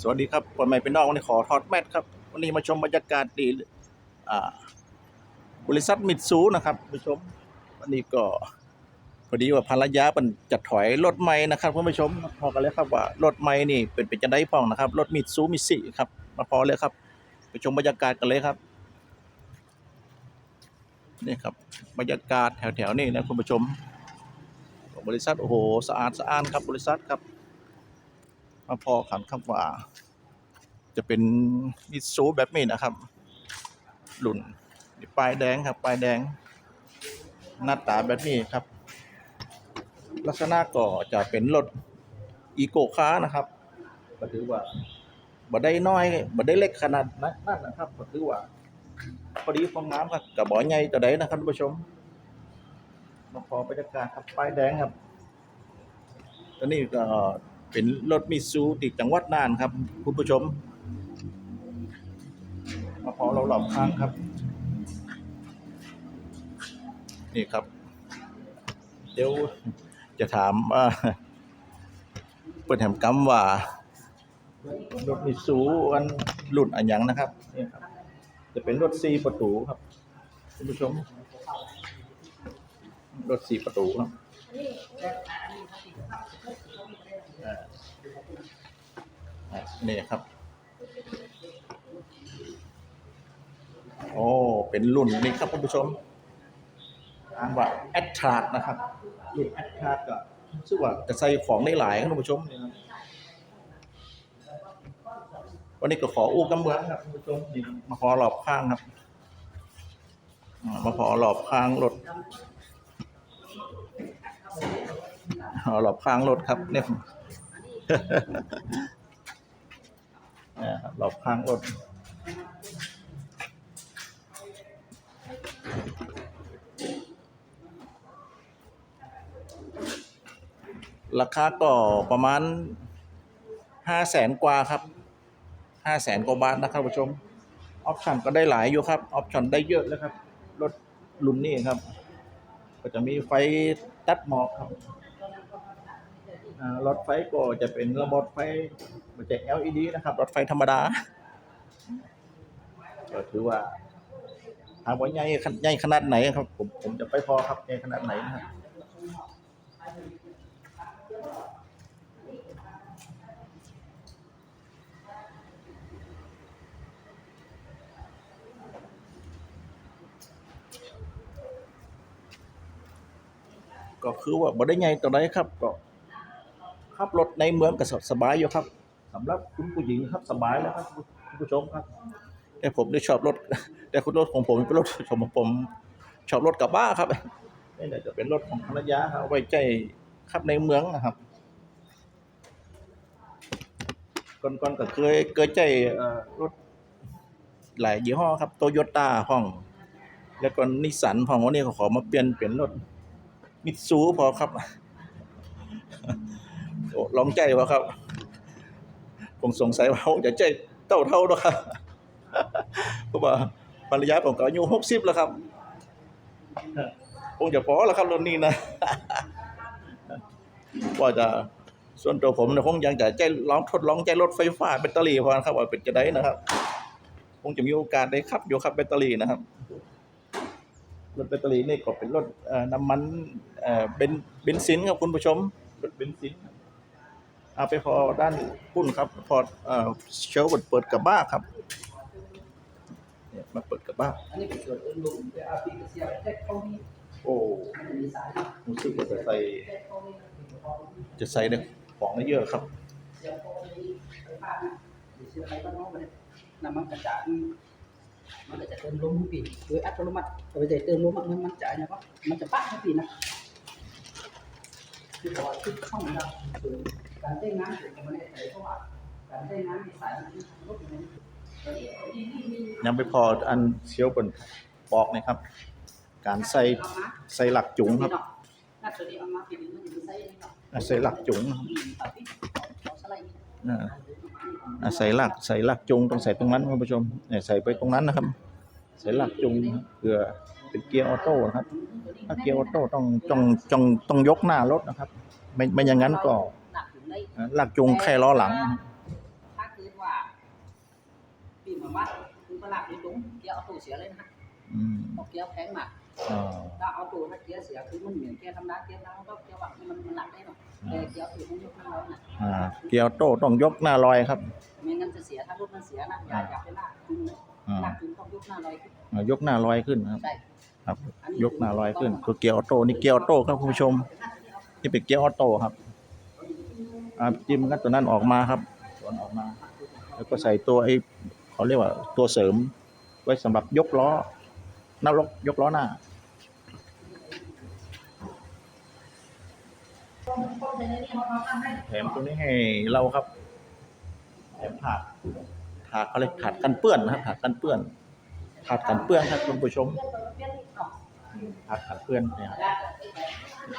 สวัสดีครับคนใหม่เป็นนอกวันนี้ขอทอดแมทครับ วันนี้มาชมบรรยากาศดีอ่บริษัทมิตซูนะครับผู้ชม วันนี้ก็พอดีว่าภรรยาเป็นจัดถอยรถใหม่นะครับคุณผู้ชมพอกันเลยครับว่ารถใหม่นี่เป็นเป็นจะได้พ้องนะครับรถมิตซูมิสิครับ มาพอเลยครับ ไปชมบรรยากาศกันเลยครับนี่ครับบรรยากาศแถวๆนี้นะคุณผู้ชม บริษัทโอ้โหสะอาดสะอ้านครับบริษัทครับ มาพอขันครับว่า จะเป็นมิตซูแบบนี้นะครับ หลุ่นปลายแดงครับปลายแดง หน้าตาแบบนี้ครับ ลักษณะก็จะเป็นรถอีโกค้านะครับก็ถือว่าบ่ได้น้อยบ่ได้เล็กขนาดนั้นนะครับก็ถือว่าพอดีฟองน้ำครับกับบ่อใหญ่ตัวใดนะครับท่านผู้ชมมาพอบรรยากาศครับป้ายแดงครับตัวนี้ก็ เป็นรถมิซูติดจังหวัดน่านครับ คุณผู้ชมมาพอเราหลอบข้างครับ นี่ครับ เดี๋ยวจะถามว่าเปิดแถมกำว่ารถมิซูอันรุ่นอันยังนะครับนี่ครับ จะเป็นรถสี่ประตูครับ คุณผู้ชม รถสี่ประตูครับ นี่ครับ โอ้เป็นรุ่นนี้ครับคุณผู้ชมอ่านว่าแอดทราดนะครับ รุ่นแอดทราดก็รู้สึกว่าจะใส่ของได้หลายครับคุณผู้ชมวันนี้ก็ขออู้กำเมืองครับคุณผู้ชมมาขอหลอบข้างครับมาขอหลอบข้างรถขอหลอบข้างรถครับเนี่ย อ่าหลอบข้างรถราคาก็ประมาณห้าแสนกว่าครับห้าแสนกว่าบาทนะครับผู้ชมออปชั่นก็ได้หลายอยู่ครับออปชั่นได้เยอะเลยครับ รถรุ่นนี้ครับ ก็จะมีไฟตัดหมอกครับ รถไฟก็จะเป็นระบบไฟมันจะ LED นะครับรถไฟธรรมดา ก็ถือว่าถามว่าใหญ่ขใหญ่ขนาดไหนครับ ผมผมจะไปพอครับใหญ่ขนาดไหนนะครับก็คือว่าบ่ได้ใหญ่ตัวใดครับก็ ขับรถในเมืองก็สบายอยู่ครับสำหรับคุณผู้หญิงครับสบายแล้วครับคุณผู้ชมครับ แต่ผมได้ชอบรถ แต่คุณรถของผมเป็นรถของผมชอบรถกระบะครับนี่แหละจะเป็นรถของภรรยาครับเอาไว้ใจขับในเมืองนะครับก่อนๆก็เคยเคยใจเอ่อรถหลายยี่ห้อครับโตโยต้าห้อง แล้วก็นิสสันห้องวันนี้เขาขอมาเปลี่ยนเป็นรถมิตซูพอครับ โอ้ลองใจวะครับ ผมสงสัยว่าคงจะใจเต้าเท่าด้วยครับเพราะว่าภรรยาผมก็อายุหกสิบแล้วครับคงจะพอแล้วครับรถนี้นะว่าจะส่วนตัวผมเนี่ยคงยังจะใจลองทดลองใจรถไฟฟ้าแบตเตอรี่พอนะครับว่าเป็นจะได้นะครับ คงจะมีโอกาสได้ขับอยู่ครับแบตเตอรี่นะครับรถแบตเตอรี่นี่ก็เป็นรถน้ำมันเบนซินครับคุณผู้ชมรถเบนซิน เอาไปพอด้านปุ้นครับ พอเอ่อเชลเปิดกระบะครับเนี่ยมาเปิดกระบะอันนี้เป็นส่วนอื่นลงแต่อาปีกเสียแท็กเข้านี่โอ้มันจะมีสายรู้สึกว่าจะใส่ จะใส่เนี่ยของได้เยอะครับเสียบเข้านี่ไฟฟ้านะเสียบไปน้องมันน้ำมันกระจายมันก็จะเติมลมทุกปีโดยอัตโนมัติพอไปเติมลมมันมันจ่ายนะก็มันจะปั๊กทุกปีนะคือบอกว่าคือเข้ามาแล้วคือ การใช้งานถึงจะไม่ได้ใช้เพราะว่าการใช้งานในสายมันลดลงยังไปพออันเชลเปิดบอกนะครับ การใส่ใส่หลักจุงครับน่าจะดีเอามาปีนึงมันจะมีไส้นี่เนาะอะใส่หลักจุงนะครับอืมตัดที่เอาสไลด์นี่อ่าอะใส่หลักใส่หลักจุงต้องใส่ตรงนั้นคุณผู้ชมเนี่ยใส่ไปตรงนั้นนะครับ ใส่หลักจุงนะครับเพื่อเป็นเกียร์ออโต้นะครับ ถ้าเกียร์ออโต้ต้องต้องต้องต้องยกหน้ารถนะครับ ไม่ไม่อย่างนั้นก็ หนักถึงได้หลักจูงแค่ล้อหลัง ถ้าคือของบ้านคือประหลาดอยู่ตรงเกียร์เอาตู้เสียเลยนะฮะอืมเอาเกียร์แพงมากอ๋อถ้าเอาตู้ถ้าเกียร์เสียคือมันเหมือนเกียร์ธรรมดาเกียร์เราก็เกียร์ว่างมันมันหลักได้หน่อยแต่เกียร์ตู้มันยกข้างเราน่ะอ่าเกียวโต้ต้องยกหน้าลอยครับไม่งั้นจะเสียถ้ารถมันเสียนะอย่าอย่าไปลากจุงเลยอ่าลากจุงต้องยกหน้าลอยขึ้นอ่ายกหน้าลอยขึ้นนะครับใช่ครับยกหน้าลอยขึ้นคือเกียร์ออโต้นี่เกียร์ออโต้ครับคุณผู้ชม นี่เป็นเกียร์ออโต้ครับอ่า จิ้มกันตัวนั้นออกมาครับสวนออกมา แล้วก็ใส่ตัวไอ้เขาเรียกว่าตัวเสริม ไว้สำหรับยกล้อหน้ารกยกล้อหน้าแถมตัวนี้ให้เราครับแถมถาดถาดเขาเรียกถาดกันเปื้อนนะครับถาดกันเปื้อนถาดกันเปื้อนครับคุณผู้ชมถาดกันเปื้อนเนี่ยครับ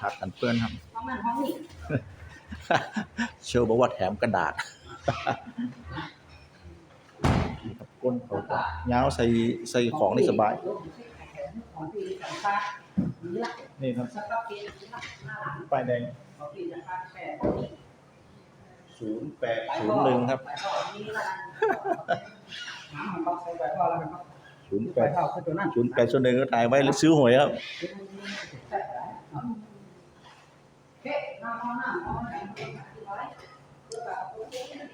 ถาดกันเปื้อนครับ ห้องนั้นห้องนี้เชื่อบอกว่าแถมกระดาษนี่ครับก้นเขาก็ยาวใส่ใส่ของนี่สบายของพี่สัมภาษณ์นี่ละนี่ครับสต๊อกเกนหน้าหลังป้ายแดงของพี่สัมภาษณ์แปดนี่ศูนย์แปดศูนย์หนึ่งครับไปพ่อนี่ละน้ำมันต้องใส่ไปพ่อแล้วกันครับศูนย์ไปแปดพ่อคือตัวนั้นศูนย์แปดศูนย์หนึ่งก็ถ่ายไว้แล้วซื้อหวยครับ เฮ้ยน้ำเอาน้ำเอาน้ำเอาไว้เพื่อแบบโอเคนะ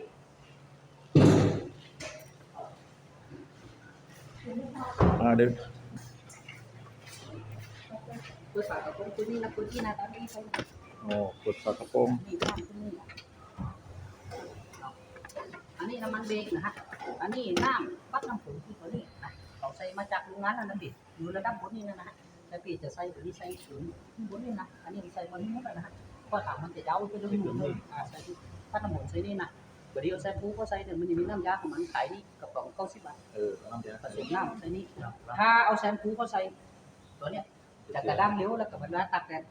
อ่าเดี๋ยวเพื่อฝากกับคนตัวนี้นะคนที่นะตอนนี้เขาโอ้กดฝากระโปรงมีบ้านคนนี้อันนี้น้ำมันเบรกนะฮะ อันนี้น้ำปัดน้ำฝนที่ตัวนี้นะเราใส่มาจากโรงงานแล้วนะพี่อยู่ระดับบนนี้นะฮะแต่พี่จะใส่ตัวนี้ใส่สูงบนนี้นะ อันนี้ใส่บนนี้หมดแล้วนะฮะ เพราะถังมันจะยาวไปเรื่อยๆเลยอ่าใส่ที่ปัดน้ำฝนใส่นี่นะเดี๋ยวแซ่บปุ๊ก็ใส่เดี๋ยวมันจะมีน้ำยาของมันขายนี่กระป๋องเก้าสิบบาทเออน้ำเดือดผสมน้ำใส่นี่ถ้าเอาแชมพูเขาใส่ตัวเนี้ยจะกระด้างเร็วแล้วกับเวลาตักแดด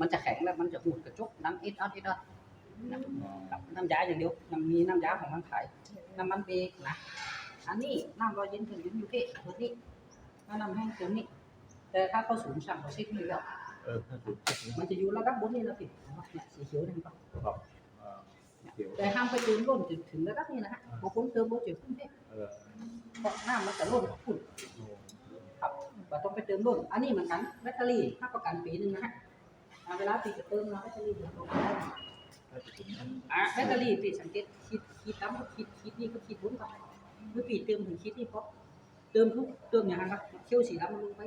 มันจะแข็งแล้วมันจะหูดกระจกน้ำอิดอัดอิดอัดกับน้ำยาอย่างเดียวมันมีน้ำยาของมันขายน้ำมันเบรกนะอันนี้น้ำรอยเย็นถึงยืนอยู่ที่ตัวนี้น้ำแห้งตัวนี้แต่ถ้าเขาสูงสั่งเขาเช็คนี่แล้ว เออถ้าถูกมันจะอยู่ระดับบนนี้แล้วพี่เนี่ยสีเขียวนี่ครับครับอ่าเดี๋ยวแต่ห้ามไปเติมล้นจนถึงระดับนี้นะฮะบางคนเติมล้นจนขึ้นเท่เออเพราะน้ำมันจะล้นขึ้นครับเราต้องไปเติมรุ่นอันนี้เหมือนกันแบตเตอรี่ถ้าประกันปีหนึ่งนะฮะอ่าเวลาปีจะเติมเราแบตเตอรี่เดี๋ยวลงได้อ่าแบตเตอรี่ปีสังเกตคิดคิดตั้มคิดคิดนี่ก็คิดบุ้นก่อนเมื่อปีเติมถึงคิดนี่เพราะเติมทุกเติมอย่างนั้นครับเขี้ยวสีดำมันลงไป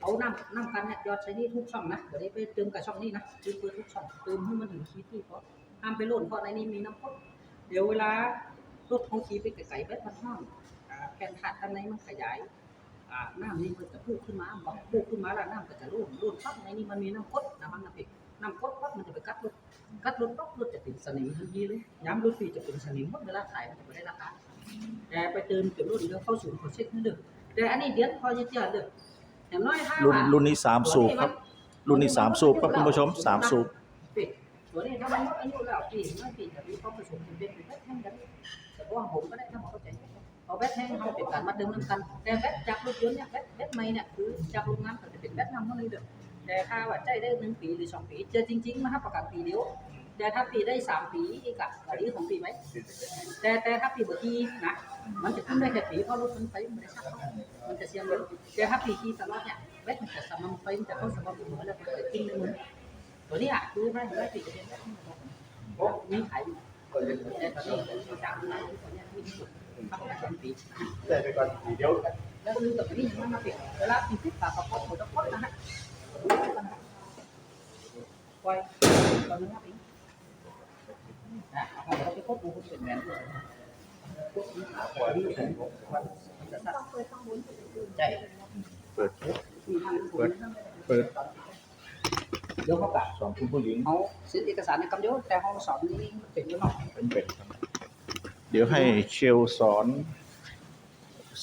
เอาน้ำน้ำกันเนี่ยยอดใช้นี่ทุกช่องนะเดี๋ยวได้ไปเติมกับช่องนี้นะเติมเปิดทุกช่องเติมให้มันถึงคิดนี่เพราะห้ามไปโหล่นเพราะในนี้มีน้ำพ่นเดี๋ยวเวลารถของขี่ไปไกลๆแบตมันห้ามอ่าแผ่นถัดด้านในมันขยายอ่าน้ำนี่มันจะพุ่งขึ้นมาบอกพุ่งขึ้นมาแล้วน้ำก็จะรุ่นรุ่นปั๊บในนี้มันมีน้ำกรดน้ำมันน้ำพริกน้ำกรดปั๊บมันจะไปกัดรถกัดรถปั๊บรถจะเป็นสนิมทันทีเลยย้ำรถฟรีจะเป็นสนิมหมดเวลาขายมันจะไม่ได้ราคาแต่ไปเติมเก็บรุ่นเดี๋ยวเข้าศูนย์เขาเช็คให้เด้อแต่อันนี้เดือนพอจะเจอเด้อ อย่างน้อยถ้ารุ่นว่ารุ่นนี้สามสูบครับ รุ่นนี้สามสูบครับคุณผู้ชมสามสูบปิดตัวนี้ถ้ามันหมดอายุแล้วปีไม่ปีจะมีความผสมเป็นเป็นแบตแห้งกันแต่ว่าผมก็ได้ถ้าหมอเข้าใจเอาแบตแห้งเขาเป็นการมาเติมน้ำกันแต่แบตจากรถยนต์เนี่ยแบตแบตใหม่เนี่ยคือจากโรงงานก็จะเป็นแบตนำเข้าเลยเด้อแต่ถ้าว่าใจได้หนึ่งปีหรือสองปีเจอจริงๆมาให้ประกันปีเดียวแต่ถ้าปีได้สามปีอีกอะก็ดีของปีไหมแต่แต่ถ้าปีบางทีนะ มันจะขึ้นได้แค่ปีเพราะรถมันไปมันได้ชักมันจะเสียเงินแต่ถ้าปีที่ตลอดเนี่ยแบตมันจะสม่ำไปมันจะเข้าสม่ำเสมอแล้วมันจะขึ้นในมือตัวนี้อะคือไม่ไม่ติดเป็นแบบนี้โอ้มีขายอยู่แต่ตอนนี้เราจันะตัวนี้มีที่สุดทำการปีแต่ไปก่อนเดี๋ยวแล้วลืมกับนี่มันมาเปลี่ยนเวลาปีสิบปากกับพ่อหมดทุกคนนะฮะปล่อยตอนนี้ครับพี่อะเอาเราไปควบคุมเป็นแมนควบคุมขาปล่อย ใช่เปิด เปิด เปิดเดี๋ยวเขากะสองคุณผู้หญิงเขาซื้อเอกสารในคำยวแต่เขาสอนนี่เป็นยังไงเป็นเป็ดครับเดี๋ยวให้เชลสอน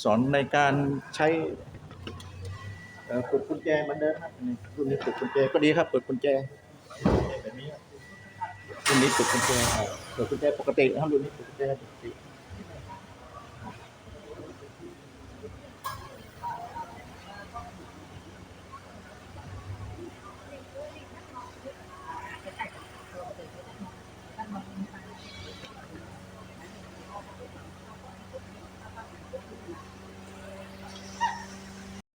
สอนในการใช้เปิดกุญแจเหมือนเดิมครับนี่รุ่นนี้เปิดกุญแจก็ดีครับเปิดกุญแจแบบนี้รุ่นนี้เปิดกุญแจอ่าเปิดกุญแจปกติครับรุ่นนี้เปิดกุญแจปกติ